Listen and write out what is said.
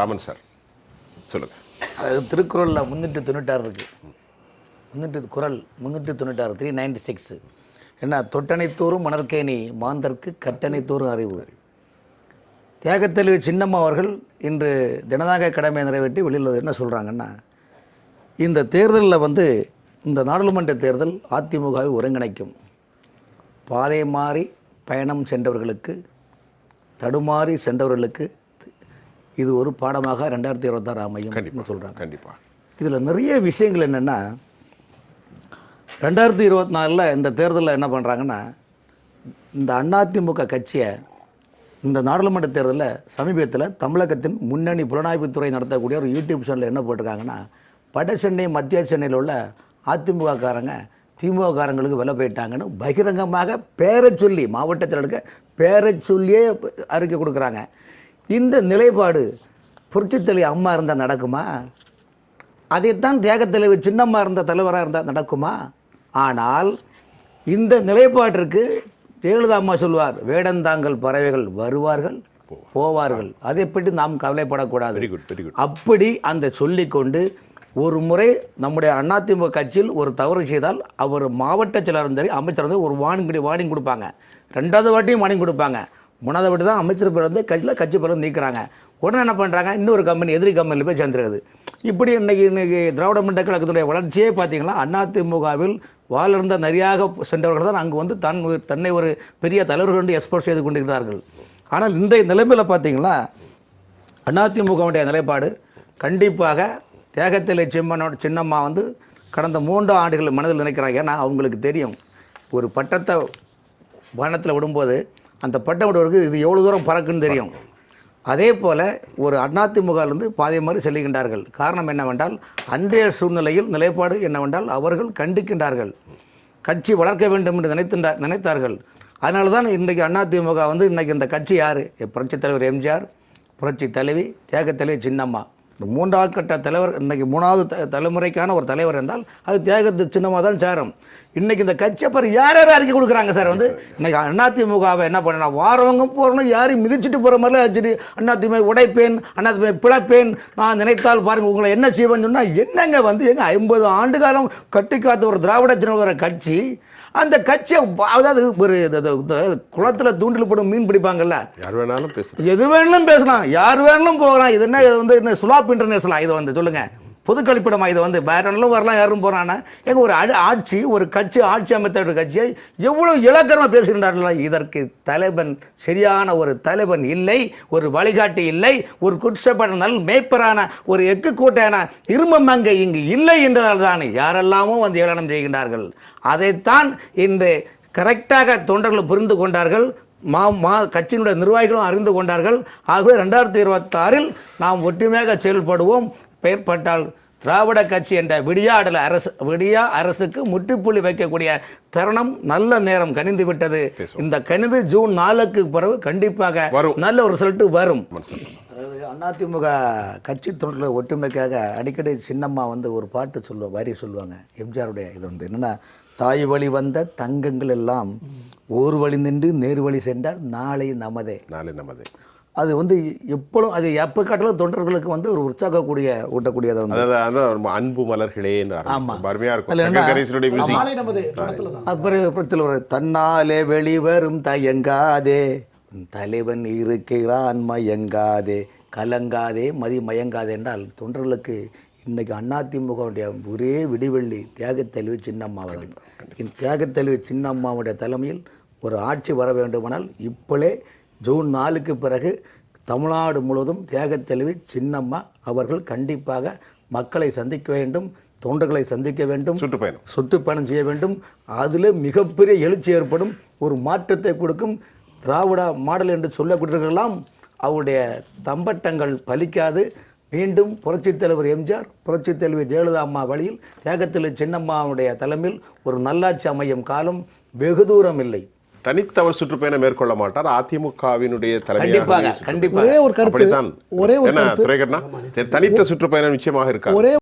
Raman sir. சொல்லுங்கள் அது திருக்குறளில் முந்நூற்றி தொண்ணூற்றாறு இருக்குது முந்நூற்றி குறள் முந்நூற்றி தொண்ணூற்றாறு த்ரீ நைன்டி சிக்ஸ் என்ன தொட்டனைத்தோறும் மணற்கேணி மாந்தர்க்கு கட்டணைத்தோறும் அறிவு. தியாகத்தெளிவு சின்னம்மா அவர்கள் இன்று ஜனநாயக கடமையை நிறைவேற்றி வெளியில் என்ன சொல்கிறாங்கன்னா இந்த தேர்தலில் வந்து இந்த நாடாளுமன்ற தேர்தல் அதிமுகவை ஒருங்கிணைக்கும். பாதை மாறி பயணம் சென்றவர்களுக்கு தடுமாறி சென்றவர்களுக்கு இது ஒரு பாடமாக ரெண்டாயிரத்தி இருபத்தாறு அமையும் சொல்கிறாங்க கண்டிப்பா. இதில் நிறைய விஷயங்கள் என்னென்னா ரெண்டாயிரத்தி இருபத்தி நாலில் இந்த தேர்தலில் என்ன பண்ணுறாங்கன்னா இந்த அதிமுக கட்சியை இந்த நாடாளுமன்ற தேர்தலில் சமீபத்தில் தமிழகத்தின் முன்னணி புலனாய்வுத்துறை நடத்தக்கூடிய ஒரு யூடியூப் சேனலில் என்ன போட்டிருக்காங்கன்னா வட சென்னை மத்திய சென்னையில் உள்ள அதிமுக காரங்க திமுக காரங்களுக்கு விலை போயிட்டாங்கன்னு பகிரங்கமாக பேரை சொல்லி மாவட்ட செயலருக்கு பேரை சொல்லியே அறிக்கை கொடுக்குறாங்க. இந்த நிலைப்பாடு புரட்சித்தலை அம்மா இருந்தால் நடக்குமா? அதைத்தான் தியாகத் தலைவர் சின்னம்மா இருந்த தலைவராக இருந்தால் நடக்குமா? ஆனால் இந்த நிலைப்பாட்டிற்கு ஜெயலலிதா அம்மா சொல்வார் வேடந்தாங்கல் பறவைகள் வருவார்கள் போவார்கள். அதை பற்றி நாம் கவலைப்படக்கூடாது. அப்படி அந்த சொல்லிக்கொண்டு ஒரு முறை நம்முடைய அதிமுக கட்சியில் ஒரு தவறு செய்தால் அவர் மாவட்ட செயலர் இருந்தாரு அமைச்சர் வந்து ஒரு வார்னிங் வார்னிங் கொடுப்பாங்க. ரெண்டாவது வாட்டியும் வார்னிங் கொடுப்பாங்க. முன்னதை விட்டு தான் அமைச்சர் பேர் வந்து கட்சியில் கட்சி பேர் நீக்கிறாங்க. உடனே என்ன பண்ணுறாங்க இன்னொரு கம்பெனி எதிரி கம்பெனியில் போய் சேர்ந்துருக்குது. இப்படி இன்றைக்கி இன்றைக்கி திராவிட முன்னேற்ற கழகத்தினுடைய வளர்ச்சியே பார்த்தீங்கன்னா அதிமுகவில் வாழிருந்த நிறையாக சென்றவர்கள் தான் அங்கு வந்து தன் தன்னை ஒரு பெரிய தலைவர்கள் வந்து எக்ஸ்போர்ட் செய்து கொண்டிருக்கிறார்கள். ஆனால் இன்றைய நிலைமையில் பார்த்தீங்கன்னா அதிமுகவுடைய நிலைப்பாடு கண்டிப்பாக தேகத்திலே சிம்மனோட சின்னம்மா வந்து கடந்த மூன்று ஆண்டுகள் மனதில் நினைக்கிறாங்க. ஏன்னா அவங்களுக்கு தெரியும் ஒரு பட்டத்தை வானத்தில் விடும்போது அந்த பட்டம் இது எவ்வளோ தூரம் பறக்குன்னு தெரியும். அதே போல் ஒரு அதிமுகவிலிருந்து பாதை மாதிரி செல்லுகின்றார்கள் காரணம் என்னவென்றால் அன்றைய சூழ்நிலையில் நிலைப்பாடு என்னவென்றால் அவர்கள் கண்டிக்கின்றார்கள். கட்சி வளர்க்க வேண்டும் என்று நினைத்திருந்தா நினைத்தார்கள். அதனால தான் இன்றைக்கு அதிமுக வந்து இன்றைக்கி இந்த கட்சி யார்? புரட்சித் தலைவர் எம்ஜிஆர் புரட்சி தலைவி தேக தலைவி சின்னம்மா. இந்த மூன்றாவது கட்ட தலைவர் இன்றைக்கி மூணாவது த- தலைமுறைக்கான ஒரு தலைவர் என்றால் அது தியாகத்து சின்னமாக தான் சேரும். இன்றைக்கி இந்த கட்சியை பாரு யார் யார் அறிக்கை கொடுக்குறாங்க சார் வந்து? இன்றைக்கி அதிமுகவை என்ன பண்ணா வாரவங்க போகிறவங்க யாரையும் மிதிச்சுட்டு போகிற மாதிரிலாம் வச்சுட்டு அதிமுக உடைப்பேன் அதிமுக பிளப்பேன் நான் நினைத்தால் பாருங்க உங்களை என்ன செய்வேன்னு சொன்னால் என்னங்க வந்து எங்க ஐம்பது ஆண்டு காலம் கட்டி காத்த ஒரு திராவிட ஜனவர கட்சி அந்த கட்சியை அதாவது ஒரு குளத்துல தூண்டில் போடும் மீன் பிடிப்பாங்கல்ல. யார் வேணாலும் பேசுங்க எது வேணாலும் பேசலாம். யார் வேணாலும் போகலாம். இது என்ன இது வந்து என்ன சுலாப் இன்டர்நேஷனல் இது வந்து சொல்லுங்க. பொது கழிப்பிடமா? இது வந்து பேரனும் வரலாம் யாரும் போகிறான்னா எங்கள் ஒரு அடு- ஆட்சி ஒரு கட்சி ஆட்சி அமைத்த ஒரு கட்சியை எவ்வளோ இலக்கரமாக பேசுகின்றார்கள்? இதற்கு தலைவன் சரியான ஒரு தலைவன் இல்லை ஒரு வழிகாட்டி இல்லை ஒரு குற்றப்பட நல் மேய்ப்பரான ஒரு எக்கு கூட்டையான அங்கே இங்கு இல்லை என்றதால் தான் யாரெல்லாமோ வந்து ஏளனம் செய்கின்றார்கள். அதைத்தான் இன்று கரெக்டாக தொண்டர்கள் புரிந்து கொண்டார்கள். மா மா கட்சியினுடைய நிர்வாகிகளும் அறிந்து கொண்டார்கள். ஆகவே ரெண்டாயிரத்தி இருபத்தாறில் நாம் ஒற்றுமையாக செயல்படுவோம். பெயர்பட்டால் திராவிட கட்சி என்ற விடியாடல அரசு விடியா அரசுக்கு முற்றுப்புள்ளி வைக்கக்கூடிய தருணம் நல்ல நேரம் கனிந்து விட்டது. இந்த கனிந்து ஜூன் நாலுக்கு பிறகு கண்டிப்பாக வரும். நல்ல ஒரு ரிசல்ட் வரும். அதாவது அதிமுக கட்சி தொண்டர்களை ஒற்றுமைக்காக அடிக்கடி சின்னம்மா வந்து ஒரு பாட்டு சொல்லுவா வரி சொல்லுவாங்க. எம்ஜிஆருடைய இது வந்து என்னன்னா தாய் வழி வந்த தங்கங்கள் எல்லாம் ஓர் வழி நின்று நேர் வழி சென்றால் நாளை நமதே. நாளை நமது. அது வந்து எப்பொழுதும் அது எப்போ காட்டிலும் தொண்டர்களுக்கு வந்து ஒரு உற்சாகக்கூடிய ஊட்டக்கூடியதை வந்து. அன்பு மலர்களேன்னு ஆமா. ஆரம்பிக்கும். அருமையா இருக்கும். அப்புறம் தன்னாலே வெளிவரும் தயங்காதே. தலைவன் இருக்கிறான் மயங்காதே. கலங்காதே மதி மயங்காதே என்றால் தொண்டர்களுக்கு இன்னைக்கு அதிமுகவுடைய ஒரே விடிவெள்ளி தியாகத்தெளிவு சின்னம்மா அவர்கள். இந்த தியாகத்தெளிவு சின்னம்மாவுடைய தலைமையில் ஒரு ஆட்சி வர வேண்டுமானால் இப்பொழுதே ஜூன் நாலுக்கு பிறகு தமிழ்நாடு முழுவதும் தியாகத்தெளிவு சின்னம்மா அவர்கள் கண்டிப்பாக மக்களை சந்திக்க வேண்டும் தொண்டர்களை சந்திக்க வேண்டும் சுற்றுப்பயணம். சுற்றுப்பயணம் செய்ய வேண்டும். அதில் மிகப்பெரிய எழுச்சி ஏற்படும் ஒரு மாற்றத்தை கொடுக்கும் திராவிட மாடல் என்று சொல்லக்கூடியவர்களெல்லாம் அவருடைய தம்பட்டங்கள் பலிக்காது. மீண்டும் புரட்சித் தலைவர் எம்ஜிஆர் புரட்சித் தலைவர் ஜெயலலிதா அம்மா வழியில் தியாகத்தில் சின்னம்மாவுடைய தலைமையில் ஒரு நல்லாட்சி அமையும் காலம் வெகு தூரம் இல்லை. தனித்தவர் சுற்றுப்பயணம் மேற்கொள்ள மாட்டார். அதிமுகவினுடைய தலைமையாக கண்டிப்பாக ஒரே ஒரு கருத்து ஒரே ஒரு தனித்த சுற்றுப்பயணம் நிச்சயமாக இருக்கா ஒரே